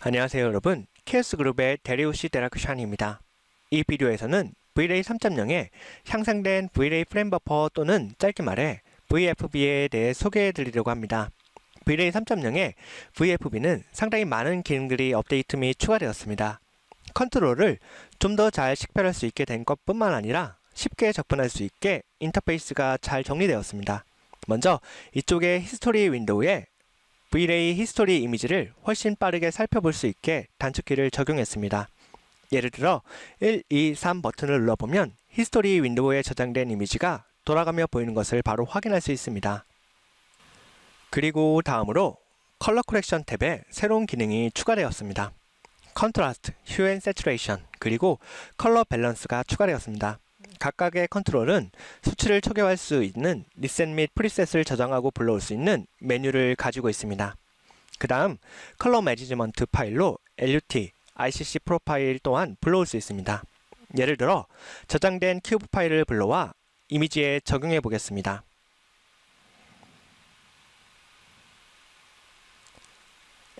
안녕하세요 여러분 케어스그룹의 데리우시 데라크샨입니다. 이 비디오에서는 V-Ray 3.0의 향상된 V-Ray 프레임 버퍼 또는 짧게 말해 VFB에 대해 소개해 드리려고 합니다. V-Ray 3.0의 VFB는 상당히 많은 기능들이 업데이트 및 추가되었습니다. 컨트롤을 좀 더 잘 식별할 수 있게 된 것뿐만 아니라 쉽게 접근할 수 있게 인터페이스가 잘 정리되었습니다. 먼저 이쪽의 히스토리 윈도우에 V-Ray 히스토리 이미지를 훨씬 빠르게 살펴볼 수 있게 단축키를 적용했습니다. 예를 들어 1, 2, 3 버튼을 눌러보면 히스토리 윈도우에 저장된 이미지가 돌아가며 보이는 것을 바로 확인할 수 있습니다. 그리고 다음으로 컬러 코렉션 탭에 새로운 기능이 추가되었습니다. 컨트라스트, 휴 앤 세츄레이션, 그리고 컬러 밸런스가 추가되었습니다. 각각의 컨트롤은 수치를 초기화할 수 있는 리셋 및 프리셋을 저장하고 불러올 수 있는 메뉴를 가지고 있습니다. 그 다음 컬러 매니지먼트 파일로 LUT, ICC 프로파일 또한 불러올 수 있습니다. 예를 들어 저장된 큐브 파일을 불러와 이미지에 적용해 보겠습니다.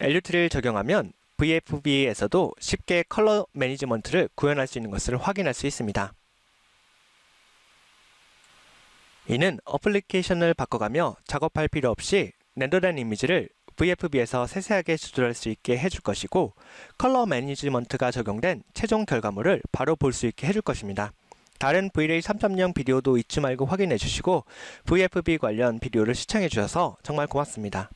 LUT를 적용하면 VFB에서도 쉽게 컬러 매니지먼트를 구현할 수 있는 것을 확인할 수 있습니다. 이는 어플리케이션을 바꿔가며 작업할 필요 없이 렌더된 이미지를 VFB에서 세세하게 조절할 수 있게 해줄 것이고 컬러 매니지먼트가 적용된 최종 결과물을 바로 볼 수 있게 해줄 것입니다. 다른 V-Ray 3.0 비디오도 잊지 말고 확인해 주시고 VFB 관련 비디오를 시청해 주셔서 정말 고맙습니다.